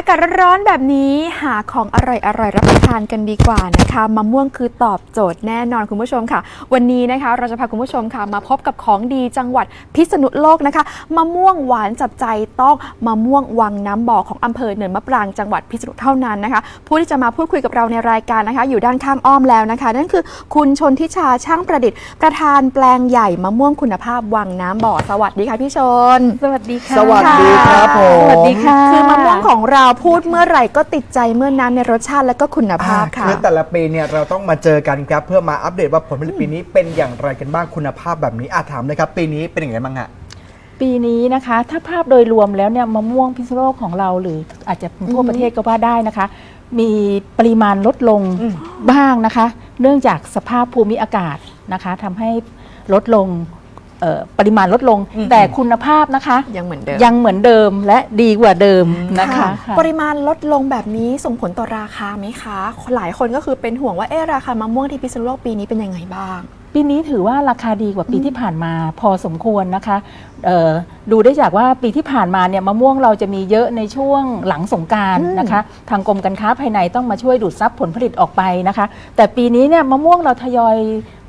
อากาศร้อนๆแบบนี้หาของอร่อยๆรับประทานกันดีกว่านะคะมะม่วงคือตอบโจทย์แน่นอนคุณผู้ชมค่ะ วันนี้นะคะเราจะพาคุณผู้ชมค่ะ มาพบกับของดีจังหวัดพิษณุโลกนะคะมะม่วงหวานจับใจต้องมะม่วงวังน้ำบ่อของอำเภอเนินมะปรางจังหวัดพิษณุเท่านั้นนะคะ ผู้ที่จะมาพูดคุยกับเราในรายการนะคะ อยู่ด้านข้างอ้อมแล้วนะคะ นั่นคือคุณชนทิชาช่างประดิษฐ์ ประธานแปลงใหญ่มะม่วงคุณภาพวังน้ำบ่อสวัสดีค่ะพี่ชน สวัสดีค่ะสวัสดีครับผมสวัสดีค่ะคือมะม่วงของเราพูดเมื่อไหร่ก็ติดใจเมื่อนั้นในรสชาติและก็คุณภาพค่ะ คือแต่ละปีเนี่ยเราต้องมาเจอกันครับเพื่อมาอัปเดตว่าผลผลิตปีนี้เป็นอย่างไรกันบ้างคุณภาพแบบนี้อาถามเลยครับ ปีนี้เป็นอย่างไรบ้างฮะปีนี้นะคะ ถ้าภาพโดยรวมแล้วเนี่ยมะม่วงพิษณุโลกของเราหรืออาจจะทั่วประเทศก็ว่าได้นะคะ มีปริมาณลดลงอืมบ้างนะคะ เนื่องจากสภาพภูมิอากาศนะคะทำให้ลดลงเอ่อ ปริมาณลดลง แต่คุณภาพนะคะ ยังเหมือนเดิมยังเหมือนเดิมและดีกว่าเดิมนะคะ ปริมาณลดลงแบบนี้ส่งผลต่อราคาไหมคะ หลายคนก็คือเป็นห่วงว่าเอ๊ะราคามะม่วงที่พิษณุโลกปีนี้เป็นยังไงบ้าง ปีนี้ถือว่าราคาดีกว่าปีที่ผ่านมาพอสมควรนะคะเอ่อดูได้จากว่าปีที่ผ่านมาเนี่ยมะม่วงเราจะมีเยอะในช่วงหลังสงกรารอืมนะคะ ทางกรมการค้าภายในต้องมาช่วยดูดซับผลผลิตออกไปนะคะ แต่ปีนี้เนี่ยมะม่วงเราทยอย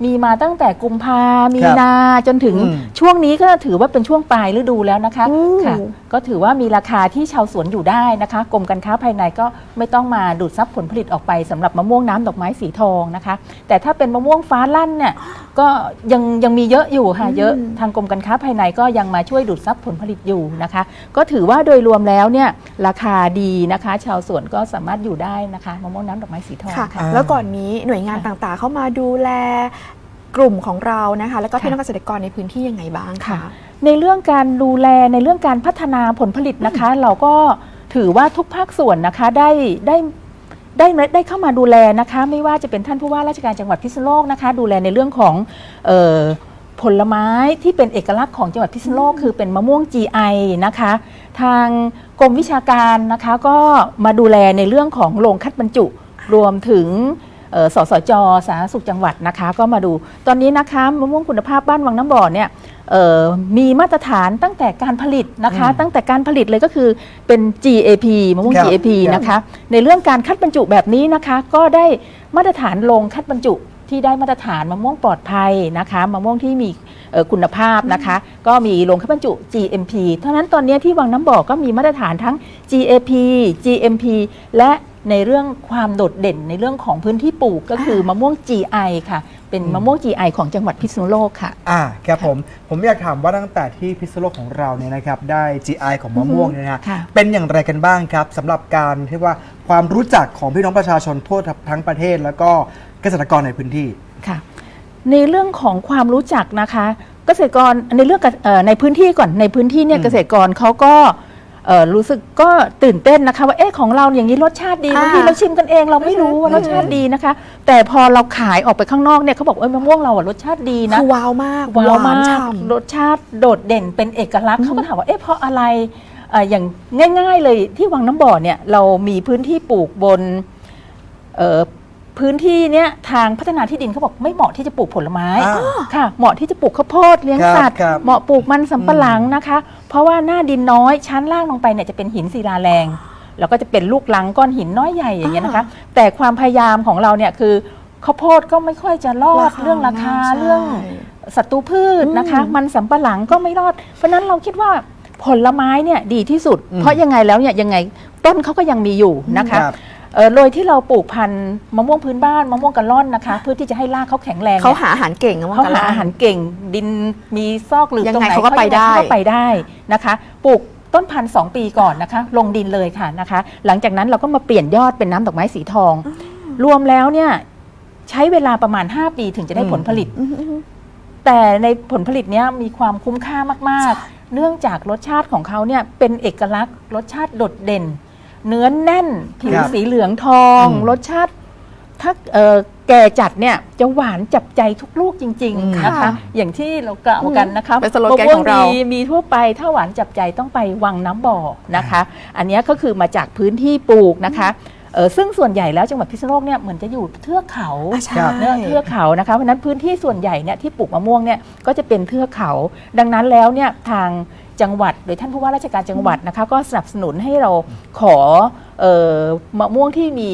มีมาตั้งแต่กุมภา มีนาจนถึงอืมช่วงนี้ก็ถือว่าเป็นช่วงปลายฤดูแล้วนะคะอู้ค่ะก็ถือว่ามีราคาที่ชาวสวนอยู่ได้นะคะ กรมการค้าภายในก็ไม่ต้องมาดูดซับผลผลิตออกไปสำหรับมะม่วงน้ำดอกไม้สีทองนะคะ แต่ถ้าเป็นมะม่วงฟ้าลั่นเนี่ยก็ยังยังมีเยอะอยู่ค่ะเยอะทางกรมการค้าภายในก็ยังมาช่วยดูดซับผลผลิตอยู่นะคะ ก็ถือว่าโดยรวมแล้วเนี่ยราคาดีนะคะ ชาวสวนก็สามารถอยู่ได้นะคะมะม่วงน้ำดอกไม้สีทองค่ะ ค่ะ แล้วก่อนนี้หน่วยงานต่างๆ เข้ามาดูแลกลุ่มของเรานะคะ แล้วก็พี่น้องเกษตรกรในพื้นที่ยังไงบ้างคะ ค่ะ ในเรื่องการดูแลในเรื่องการพัฒนาผลผลิตนะคะ เราก็ถือว่าทุกภาคส่วนนะคะได้ได้ได้ได้เข้ามาดูแลนะคะ ไม่ว่าจะเป็นท่านผู้ว่าราชการจังหวัดพิษณุโลกนะคะ ดูแลในเรื่องของเออ ผลไม้ที่เป็นเอกลักษณ์ของจังหวัดพิษณุโลกคือเป็นมะม่วง GI นะคะ ทางกรมวิชาการนะคะก็มาดูแลในเรื่องของโรงคัดบรรจุรวมถึงเอ่อสสจสาธารณสุขจังหวัดนะคะ ก็มาดูตอนนี้นะคะมะม่วงคุณภาพบ้านวังน้ำบ่อเนี่ยเอ่อมีมาตรฐานตั้งแต่การผลิตนะคะ ตั้งแต่การผลิตเลยก็คือเป็น GAP มะม่วง ครับ GAP ครับนะคะ ในเรื่องการคัดบรรจุแบบนี้นะคะ ก็ได้มาตรฐานโรงคัดบรรจุ ที่ได้มาตรฐานมะม่วงปลอดภัยนะคะมะม่วงที่มีเอ่อคุณภาพนะคะ ก็มีโรงคัดบรรจุ GMP เท่านั้นตอนนี้ที่วังน้ำบ่อก็มีมาตรฐานทั้ง GAP GMP และในเรื่องความโดดเด่นในเรื่องของพื้นที่ปลูกก็คือมะม่วง GI ค่ะ เป็นมะม่วง GI ของจังหวัดพิษณุโลกค่ะ อ่าครับผม ผมอยากถามว่าตั้งแต่ที่พิษณุโลกของเราเนี่ยนะครับได้ GI ของมะม่วงเนี่ยนะฮะค่ะเป็นอย่างไรกันบ้างครับสำหรับการที่ว่าความรู้จักของพี่น้องประชาชนทั่วทั้งประเทศแล้วก็ เกษตรกรในพื้นที่ ค่ะ ในเรื่องของความรู้จักนะคะ เกษตรกรในเรื่องกับเอ่อในพื้นที่ก่อนในพื้นที่เนี่ยอืม เกษตรกรเขาก็เอ่อรู้สึกก็ตื่นเต้นนะคะว่าเอ๊ะของเราอย่างนี้รสชาติดีอ่าบางทีเราชิมกันเองเราไม่รู้ว่ารสชาติดีนะคะ แต่พอเราขายออกไปข้างนอกเนี่ยเขาบอกเอ้ยมะม่วงเราอะรสชาติดีนะ คือว้าวมากว้าวหมากฉ่ำ รสชาติโดดเด่นเป็นเอกลักษณ์เขาก็ถามว่าเอ๊ะเพราะอะไรเอ่ออย่างง่าย ๆ เลยที่วังน้ำบ่อเนี่ยเรามีพื้นที่ปลูกบนเอ่อ พื้นที่เนี้ยทางพัฒนาที่ดินเขาบอกไม่เหมาะที่จะปลูกผลไม้อ่าค่ะ เหมาะที่จะปลูกข้าวโพดเลี้ยงครับสัตว์ครับ เหมาะปลูกมันสำปะหลังนะคะ เพราะว่าหน้าดินน้อยชั้นล่างลงไปเนี่ยจะเป็นหินศิลาแรง แล้วก็จะเป็นลูกลังก้อนหินน้อยใหญ่อย่างเงี้ยนะคะ แต่ความพยายามของเราเนี่ยคือข้าวโพดก็ไม่ค่อยจะรอดราคาเรื่องราคาใช่ เรื่อง ศัตรูพืชนะคะอืมมันสำปะหลังก็ไม่รอด เพราะฉะนั้นเราคิดว่าผลไม้เนี่ยดีที่สุดอืมเพราะยังไงแล้วเนี่ยยังไงต้นเขาก็ยังมีอยู่นะคะ ครับ เอ่อโดยที่เราปลูกพันธุ์มะม่วงพื้นบ้านมะม่วงกะล่อนนะคะ เพื่อที่จะให้รากเขาแข็งแรงเขานี่ยหาอาหารเก่งอะว่เขากันหาอาหารเก่ง ดินมีซอกหลืบยังตรงไงไหนเขาก็ไปได้ เขาก็ไปได้นะคะปลูกต้นพันธุ์สองปีก่อนนะคะ ลงดินเลยค่ะนะคะ หลังจากนั้นเราก็มาเปลี่ยนยอดเป็นน้ำดอกไม้สีทอง รวมแล้วเนี่ยใช้เวลาประมาณ 5 ปีถึงจะได้อืมผลผลิตอืมอืม แต่ในผลผลิตเนี้ยมีความคุ้มค่ามาก ๆ เนื่องจากรสชาติของเขาเนี่ยเป็นเอกลักษณ์รสชาติโดดเด่น เนื้อแน่นผิวครับสีเหลืองทอง อืมรสชาติ ถ้าเอ่อแก่จัดเนี่ยจะหวานจับใจทุกลูกจริงอืมๆนะคะ ค่ะอย่างที่เรากล่าวกันนะคะเป็นสโลแกนของเรา มะม่วดีมีทั่วไปถ้าหวานจับใจต้องไปวังน้ำบ่อนะคะ อันเนี้ยก็คือมาจากพื้นที่ปลูกนะคะเอ่อซึ่งส่วนใหญ่แล้วจังหวัดพิษณุโลกเนี่ยเหมือนจะอยู่เทือกเขา อะใช่ ครับ เนื้อเทือกเขานะคะเพราะฉะนั้นพื้นที่ส่วนใหญ่เนี่ยที่ปลูกมะม่วงเนี่ยก็จะเป็นเทือกเขา ดังนั้นแล้วเนี่ยทาง จังหวัด โดยท่านผู้ว่าราชการจังหวัดนะคะก็สนับสนุนให้เราขอเออมะม่วงที่มี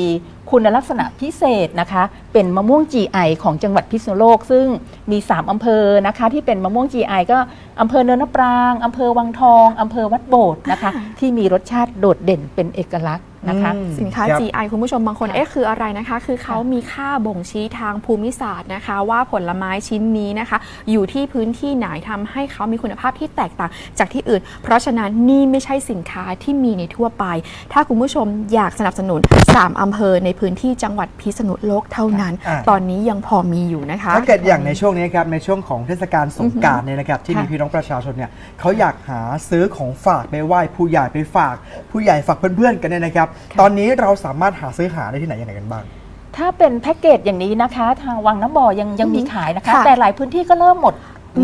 คุณลักษณะพิเศษนะคะ เป็นมะม่วง GI ของจังหวัดพิษณุโลก ซึ่งมี 3 อำเภอนะคะที่เป็นมะม่วง GI ก็อำเภอเนินนปรางอำเภอวังทองอำเภอวัดโบสถ์นะคะอ่าที่มีรสชาติโดดเด่นเป็นเอกลักษณ์ นะคะอืมสินค้า ครับ GI คุณผู้ชมบางคนค่ะเอ๊ะคืออะไรนะคะ คือเขามีค่าบ่งชี้ทางภูมิศาสตร์นะคะ ว่าผลไม้ชิ้นนี้นะคะ อยู่ที่พื้นที่ไหนทำให้เขามีคุณภาพที่แตกต่างจากที่อื่น เพราะฉะนั้นนี่ไม่ใช่สินค้าที่มีในทั่วไป ถ้าคุณผู้ชมอยากสนับสนุน 3อำเภอในพื้นที่จังหวัดพิษณุโลกเท่านั้น อ่า ตอนนี้ยังพอมีอยู่นะคะ ถ้าเกิดอย่างในช่วงนี้ครับในช่วงของเทศกาลสงกรารเนี่ยนะครับที่ค่ะมีพี่น้องประชาชนเนี่ยเขาอยากหาซื้อของฝากไปไหว้ผู้ใหญ่ไปฝาก ผู้ใหญ่ฝากเพื่อนๆกันเนี่ยนะครับตอนนี้เราสามารถหาซื้อหาได้ที่ไหนยังไงกันบ้าง ถ้าเป็นแพ็กเกจอย่างนี้นะคะ ทางวังน้ำบ่อยังยังมีขายนะคะ ค่ะแต่หลายพื้นที่ก็เริ่มหมด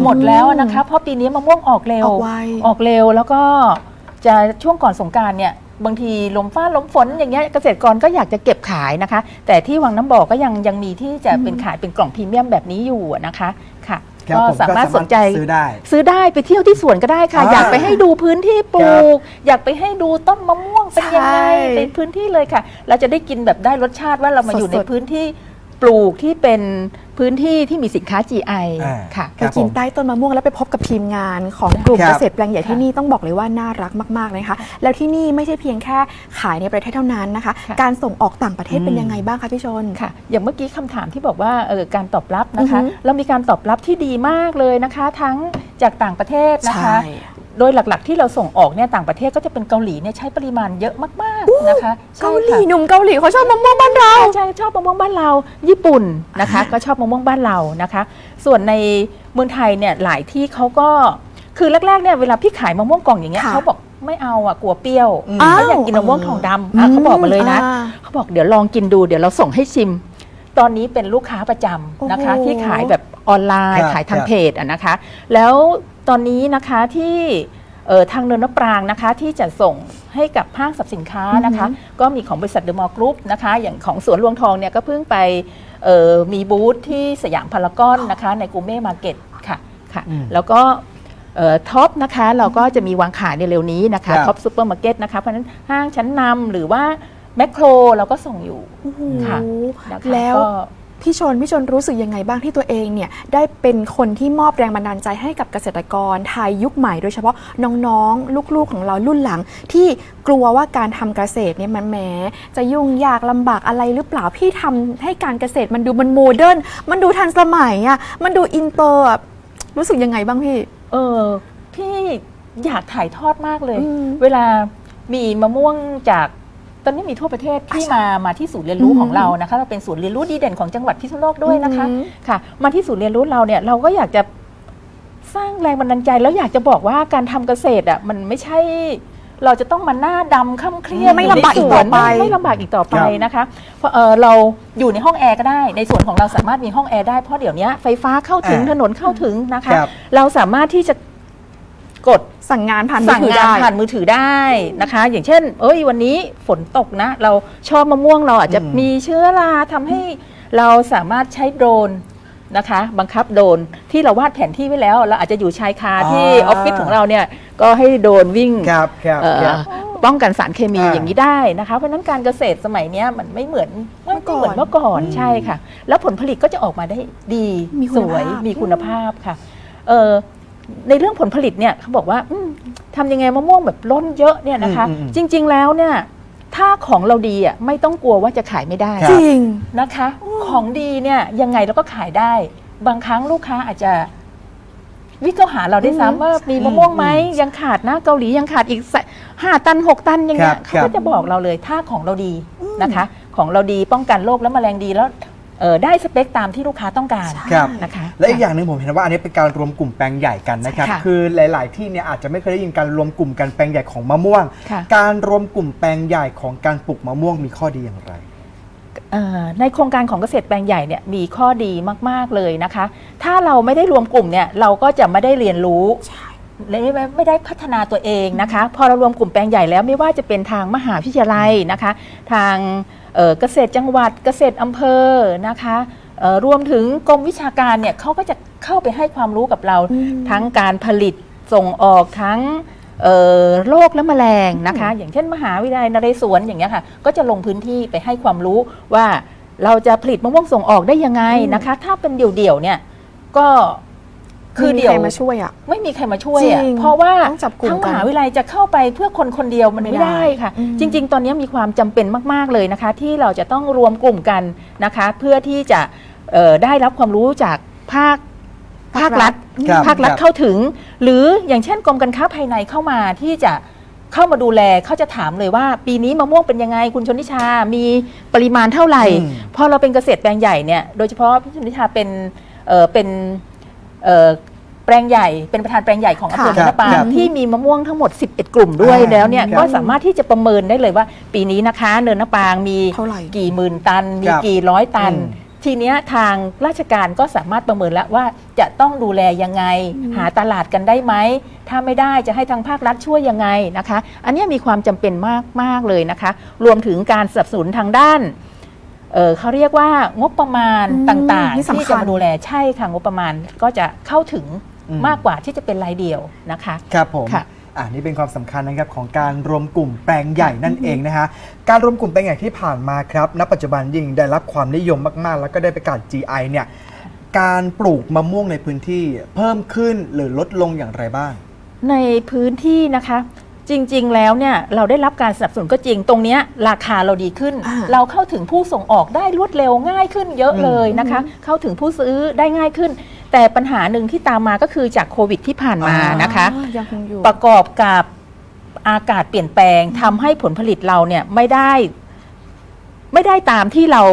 หมดแล้วนะคะ เพราะปีนี้มะม่วงออกเร็วออกไวออกเร็วแล้วก็จะช่วงก่อนสงกรารเนี่ยบางทีลมฟ้าลมฝนอย่างเงี้ยเกษตรกรก็อยากจะเก็บขายนะคะ แต่ที่วังน้ำบ่อก็ยังยังมีที่จะเป็นขายเป็นกล่องพรีเมียมแบบนี้อยู่นะคะค่ะ ครับก็ผมสามารถสนใจซื้อได้ ซื้อได้ไปเที่ยวที่สวนก็ได้ค่ะ อ่าอยากไปให้ดูพื้นที่ปลูก อยากไปให้ดูต้นมะม่วงเป็นยังไงใช่ในพื้นที่เลยค่ะ เราจะได้กินแบบได้รสชาติว่าเรามาอยู่ในสดๆพื้นที่ ปลูกที่เป็นพื้นที่ที่มีสินค้า GI อ่าค่ะคไปรับกินผมใต้ต้นมะม่วงแล้วไปพบกับทีมงานของกลุ่มครับ เกษตรแปลงใหญ่ที่นี่ต้องบอกเลยว่าน่ารักมากๆเลยนะคะ แล้วที่นี่ไม่ใช่เพียงแค่ขายในประเทศเท่านั้นนะคะ ค่ะ การส่งออกต่างประเทศเป็นยังไงบ้างคะพี่ชน ค่ะ อย่างเมื่อกี้คำถามที่บอกว่าเออการตอบรับนะคะ อือฮึ เรามีการตอบรับที่ดีมากเลยนะคะ ทั้งจากต่างประเทศนะคะ ใช่ โดยหลักๆ ที่เราส่งออกเนี่ยต่างประเทศก็จะเป็นเกาหลีเนี่ยใช้ปริมาณเยอะมากๆนะคะใช่เกาหลีค่ะ หนุ่มเกาหลีเขาชอบมะม่วงบ้านเรา ใช่ชอบมะม่วงบ้านเรา ญี่ปุ่นนะคะ ก็ชอบมะม่วงบ้านเรานะคะ ส่วนในเมืองไทยเนี่ยหลายที่เขาก็คือแรกๆเนี่ยเวลาพี่ขายมะม่วงกล่องอย่างเงี้ยค่ะเขาบอกไม่เอาอะกลัวเปรี้ยวอืม เขาอยากกินมะม่วงทองดำอะเขาบอกมาเลยนะ อ่า เขาบอกเดี๋ยวลองกินดูเดี๋ยวเราส่งให้ชิม ตอนนี้เป็นลูกค้าประจำนะคะ โอ้โหที่ขายแบบออนไลน์ครับขายทางครับ เพจอะนะคะ แล้ว ตอนนี้นะคะที่เอ่อทางเนินนปรางนะคะที่จะส่งให้กับห้างสรรพสินค้านะคะ ก็มีของบริษัทเดอะมอลล์กรุ๊ปนะคะ อย่างของสวนรวงทองเนี่ยก็เพิ่งไปเอ่อมีบูธที่สยามพารากอนนะคะ ในกูเม่มาร์เก็ตค่ะค่ะอืมแล้วก็ท็อปนะคะเราก็จะมีวางขายในเร็วนี้นะครัคะบท็อปซูเปอร์มาร์เก็ตนะคะ เพราะฉะนั้นห้างชั้นนำหรือว่าแมคโครเราก็ส่งอยู่โอ้โหค่ะนะคะแล้วก็ พี่ชนพี่ชนรู้สึกยังไงบ้างที่ตัวเองเนี่ยได้เป็นคนที่มอบแรงบันดาลใจให้กับเกษตรกรไทยยุคใหม่โดยเฉพาะน้องๆ ลูกๆของเรารุ่นหลัง ที่กลัวว่าการทำเกษตรเนี่ยมันแหมจะยุ่งยากลำบากอะไรหรือเปล่าพี่ทำให้การเกษตรมันดูมันโมเดิร์นมันดูทันสมัยอะมันดูอินเตอร์อะรู้สึกยังไงบ้างพี่ เออพี่อยากถ่ายทอดมากเลยอืมเวลามีมะม่วงจาก ตอนนี้มีทั่วประเทศที่มามาที่ศูนย์เรียนรู้อืมของเรานะคะ เราเป็นศูนย์เรียนรู้ดีเด่นของจังหวัดพิษณุโลกด้วยนะคะอืมค่ะ มาที่ศูนย์เรียนรู้เราเนี่ยเราก็อยากจะสร้างแรงบันดาลใจแล้วอยากจะบอกว่าการทำเกษตรอะมันไม่ใช่เราจะต้องมาหน้าดำค่ำเครียดไม่ยู่ในลำบากอีกสวนต่อไปม่ไม่ลำบากอีกต่อไปครับนะคะเพราะเออเราอยู่ในห้องแอร์ก็ได้ ในส่วนของเราสามารถมีห้องแอร์ได้เพราะเดี๋ยวนี้ไฟฟ้าเข้าถึงอ่าถนนเข้าถึงนะคะครับเราสามารถที่จะกด สั่งงานผ่านมือสั่งถืองานได้ ผ่านมือถือได้นะคะ อย่างเช่น เอ้ยวันนี้ฝนตกนะ เราชอบมะม่วงเราอาจจะอืม มีเชื้อราทำให้เราสามารถใช้โดรนนะคะ บังคับโดรนที่เราวาดแผนที่ไว้แล้ว เราอาจจะอยู่ชายคาที่ออฟฟิศของเราเนี่ยก็ให้โดรนวิ่ง ครับครับเอ่อครับ ป้องกันสารเคมีอ่าอย่างนี้ได้นะคะ เพราะฉะนั้นการเกษตรสมัยเนี้ยมันไม่เหมือนไม่เมื่อก่อนเหมือนเมื่อก่อนใช่ค่ะ แล้วผลผลิตก็จะออกมาได้ดีมีคุสณวยภาพมีคุณภาพค่ะเออ ในเรื่องผลผลิตเนี่ยเขาบอกว่าอืมทำยังไงมะม่วงแบบล้นเยอะเนี่ยนะคะ อืมอืมอืมจริง ๆแล้วเนี่ยถ้าของเราดีอะไม่ต้องกลัวว่าจะขายไม่ได้คจบริง นะคะ ของดีเนี่ยยังไงเราก็ขายได้ บางครั้งลูกค้าอาจจะวิ่งเข้าหาเราได้อืม ซ้ำว่ามีมะม่วงไหมยังขาดนะเกาหลียังขาดอีกสักห้าตันหกตันอย่างเงี้ยครับเขาก็จะบอกเราเลยถ้าของเราดีนะคะ ของเราดีป้องกันโรคและแมลงดีแล้ว เอ่อได้สเปคตามที่ลูกค้าต้องการครับ นะคะ และอีกอย่างหนึ่งผมเห็นว่าอันนี้เป็นการรวมกลุ่มแปลงใหญ่กันนะครับ ค่ะคือหลาย ๆ ที่เนี่ยอาจจะไม่เคยได้ยินการรวมกลุ่มกันแปลงใหญ่ของมะม่วง ค่ะ การรวมกลุ่มแปลงใหญ่ของการปลูกมะม่วงมีข้อดีอย่างไร เอ่อในโครงการของเกษตรแปลงใหญ่เนี่ยมีข้อดีมาก ๆ เลยนะคะ ถ้าเราไม่ได้รวมกลุ่มเนี่ยเราก็จะไม่ได้เรียนรู้ และไม่ไม่ไม่ได้พัฒนาตัวเองนะคะ พอเรารวมกลุ่มแปลงใหญ่แล้วไม่ว่าจะเป็นทางมหาวิทยาลัยนะคะ ทางเอ่อเกษตรจังหวัดเกษตรอำเภอนะคะเอ่อรวมถึงกรมวิชาการเนี่ยเขาก็จะเข้าไปให้ความรู้กับเราอืมทั้งการผลิตส่งออกทั้งเอ่อโรคและแมลงนะคะ อย่างเช่น มหาวิทยาลัยนเรศวรอย่างเงี้ยค่ะก็จะลงพื้นที่ไปให้ความรู้ว่าเราจะผลิตมะม่วงส่งออกได้ยังไงนะคะ ถ้าเป็นเดี่ยวๆเนี่ยก็ คือไม่มีเดี่ยวใครมาช่วยอะ ไม่มีใครมาช่วยจริอะงเพราะว่าต้องจับกลุ่มทั้งกัมนหาวิทยาลัยจะเข้าไปเพื่อคนคนเดียวมันไม่ไม่ได้ได้ค่ะอืมจริง ๆ ตอนนี้มีความจำเป็นมาก ๆเลยนะคะ ที่เราจะต้องรวมกลุ่มกันนะคะ เพื่อที่จะเอ่อได้รับความรู้จากภาคภาครัฐครับภาครัฐครับเข้าถึง หรืออย่างเช่นกรมการค้าภายในเข้ามาที่จะเข้ามาดูแลเขาจะถามเลยว่า ปีนี้มะม่วงเป็นยังไงคุณชนทิชา มีปริมาณเท่าไหร่อืมพอเราเป็นเกษตรแปลงใหญ่เนี่ยโดยเฉพาะพี่ชนทิชาเป็นเอ่อเป็นเอ่อ แปลงใหญ่เป็นประธานแปลงใหญ่ของอำเภอค่ะเนินนปาครับที่มีมะม่วงทั้งหมด 11 กลุ่มด้วยอ่าแล้วเนี่ยครับก็สามารถที่จะประเมินได้เลยว่า ปีนี้นะคะเนินนปางมีเท่าไหร่กี่หมื่นตัน มีครับกี่ร้อยตันอืมทีเนี้ยทางราชการก็สามารถประเมินแล้วว่าจะต้องดูแลยังไง หาตลาดกันได้ไหมถ้าไม่ได้จะให้ทางภาครัฐช่วยยังไงนะคะ อันเนี้ยมีความจำเป็นมากมากเลยนะคะ รวมถึงการสนับสนุนทางด้าน เอ่อเขาเรียกว่างบประมาณอืมต่างนี่ๆสำคัญที่จะมาดูแลใช่ค่ะงบประมาณก็จะเข้าถึงอืมมากกว่าที่จะเป็นรายเดียวนะคะ ครับผมค่ะอ่านี่เป็นความสำคัญนะครับของการรวมกลุ่มแปลงใหญ่นั่นเองนะฮะการรวมกลุ่มแปลงใหญ่ที่ผ่านมาครับณปัจจุบันยิ่งได้รับความนิยมมากๆ แล้วก็ได้ประกาศ GI เนี่ยการปลูกมะม่วงในพื้นที่เพิ่มขึ้นหรือลดลงอย่างไรบ้าง ในพื้นที่นะคะ จริง ๆ แล้วเนี่ยเราได้รับการสนับสนุนก็จริง ตรงเนี้ยราคาเราดีขึ้น อ่าเราเข้าถึงผู้ส่งออกได้รวดเร็วง่ายขึ้นเยอะเลยนะคะ เข้าถึงผู้ซื้อได้ง่ายขึ้น แต่ปัญหาหนึ่งที่ตามมาก็คือจากโควิดที่ผ่านมานะคะอ่ายังคงอยู่ ประกอบกับอากาศเปลี่ยนแปลงทำให้ผลผลิตเราเนี่ยไม่ได้ ไม่ได้ตามที่เรา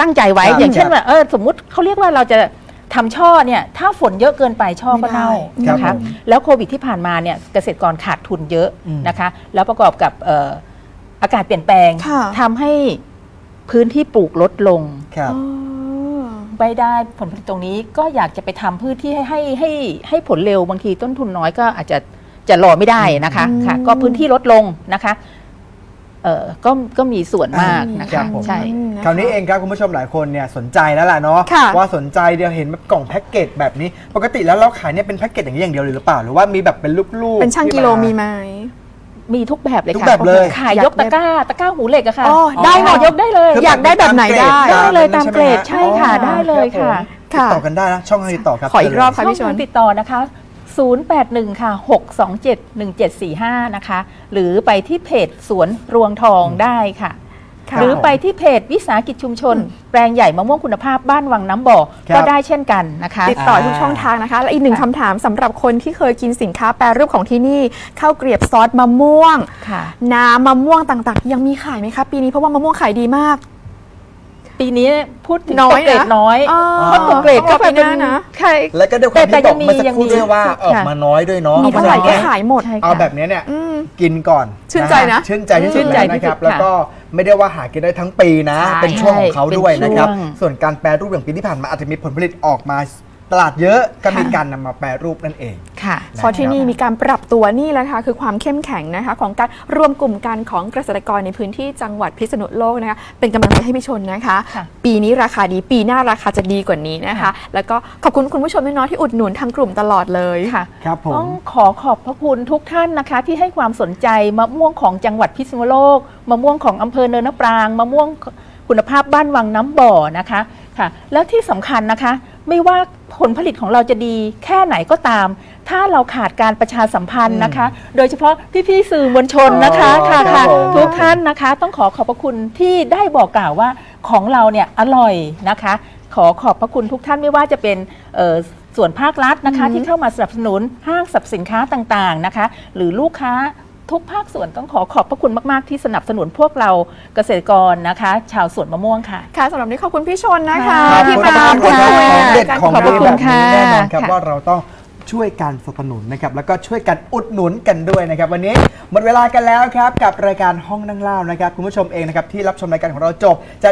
ตั้งใจไว้ ครับอย่างเช่นครับว่าเออสมมุติเขาเรียกว่าเราจะ ทำช่อเนี่ยถ้าฝนเยอะเกินไปช่อก็เน่าไม่ได้นะครัคะบผมแล้วโควิดที่ผ่านมาเนี่ยเกษตรกรขาดทุนเยอะอืม นะคะแล้วประกอบกับเอ่ออากาศเปลี่ยนแปลงค่ะ ทำให้พื้นที่ปลูกลดลง ครับ อ๋อ ไม่ได้ผลผลิตตรงนี้ก็อยากจะไปทำพืชที่ให้ให้ให้ให้ผลเร็วบางทีต้นทุนน้อยก็อาจจะจะรอไม่ได้นะคะอืม ค่ะก็พื้นที่ลดลงนะคะ เออก็ก็มีส่วนมากนะครัคะบผม ใช่ อืมะะ คราวนี้เองครับคุณผู้ชมหลายคนเนี่ยสนใจแล้วล่ะเนาะค่ะ ว่าสนใจเดี๋ยวเห็นแบบกล่องแพ็กเกจแบบนี้ ปกติแล้วเราขายเนี่ยเป็นแพ็กเกจอย่างนี้อย่างเดียวเลยหรือเปล่าหรือว่ามีแบบเป็นลูกๆเป็นช่างที่กิโลมีไหม มีทุกแบบเลยทุกค่ะแบบเลย ขายยกตะกร้าตะกร้าหูเหล็กอะค่ะอ๋อได้หมดยกได้เลยคืออยากได้แบบไหนได้ ได้เลยตามใช่ไหเกรดใช่ค่ะอ๋อได้เลยค่ะรับผมติดต่อกันได้นะช่องทางติดต่อครับขออีกรอบเชิญเลยค่ะพี่ชช่องนทางติดต่อนะคะ 081 ค่ะ 627 1745 นะคะ หรือไปที่เพจสวนรวงทองได้ค่ะ ค่ะ หรือไปที่เพจวิสาหกิจชุมชน แปลงใหญ่มะม่วงคุณภาพบ้านวังน้ำบ่อ ครับก็ได้เช่นกันนะคะ ติดต่อทุกช่องทางนะคะ และอีกหนึ่งคำถามสำหรับคนที่เคยกินสินค้าแปรรูปของที่นี่ข้าวเกรียบซอสมะม่วง ค่ะ น้ำมะม่วงต่างๆ ยังมีขายไหมคะ ปีนี้เพราะว่ามะม่วงขายดีมาก ปีนี้พูดถึงน้อยตกเกรดนะน้อยอ๋อเพราะตกเกรดก็เอาไปเป็นหน้านะ ใช่ แล้วก็ด้วยความแต่ที่บอกยังมีเมื่อสักครู่ยังมี ด้วยว่าออกค่ะมาน้อยด้วยเนาะมีเท่าไหร่พก็ฉะนั้นขายหมดใช่ค่ะเอาแบบนี้เนี่ย อืม กินก่อนชื่นใจนะฮชื่นใจที่สุชื่ดนแล้ใจวนะครับที่สุดแล้วก็ไม่ได้ว่าหากินได้ทั้งปีนะ ใช่เป็นช่วงของเขาด้วยนะครับ เป็นช่วง ส่วนการแปรรูปอย่างปีที่ผ่านมาอาจจะมีผลผลิตออกมา ตลาดเยอะก็มีการนำมาแปรรูปนั่นเอง ค่ะเพราะที่นี่มีการปรับตัวนี่แหละค่ะคือความเข้มแข็งนะคะ ของการรวมกลุ่มกันของเกษตรกรในพื้นที่จังหวัดพิษณุโลกนะคะเป็นกำลังใจให้พี่ชนนะคะ ค่ะปีนี้ราคาดีปีหน้าราคาจะดีกว่านี้นะคะ ค่ะ แล้วก็ขอบคุณคุณผู้ชมด้วยเนาะที่อุดหนุนทางกลุ่มตลอดเลยค่ะ ครับผม ต้องขอขอบพระคุณทุกท่านนะคะ ที่ให้ความสนใจมะม่วงของจังหวัดพิษณุโลกมะม่วงของอำเภอเนินนปรางมะม่วงคุณภาพบ้านวังน้ำบ่อนะคะค่ะ แล้วที่สำคัญนะคะ ไม่ว่าผลผลิตของเราจะดีแค่ไหนก็ตาม ถ้าเราขาดการประชาสัมพันธ์นะคะ โดยเฉพาะพี่ๆสื่อมวลชนนะคะอ๋อค่ะครัค่ะบผมทุกท่านนะคะ ต้องขอขอบพระคุณที่ได้บอกกล่าวว่าของเราเนี่ยอร่อยนะคะ ขอขอบพระคุณทุกท่านไม่ว่าจะเป็นเอ่อส่วนภาครัฐนะคะอือหือที่เข้ามาสนับสนุนห้างสรรพสินค้าต่างๆนะคะ หรือลูกค้า ทุกภาคส่วนต้องขอขอบพระคุณมาก ๆ ที่สนับสนุนพวกเราเกษตรกรนะคะ ชาวสวนมะม่วงค่ะ ค่ะสำหรับนี้ขอบคุณพี่ชนนะคะค่ะขอบที่คุณมาครับพูดคุยของเด็ดกันของขอบพดีระคุแบณบนี้แน่นอนครับค่ะว่าเราต้องช่วยกันสนับสนุนนะครับแล้วก็ช่วยกันอุดหนุนกันด้วยนะครับ วันนี้หมดเวลากันแล้วครับกับรายการห้องนั่งเล่านะครับ คุณผู้ชมเองนะครับที่รับชมรายการของเราจบจะ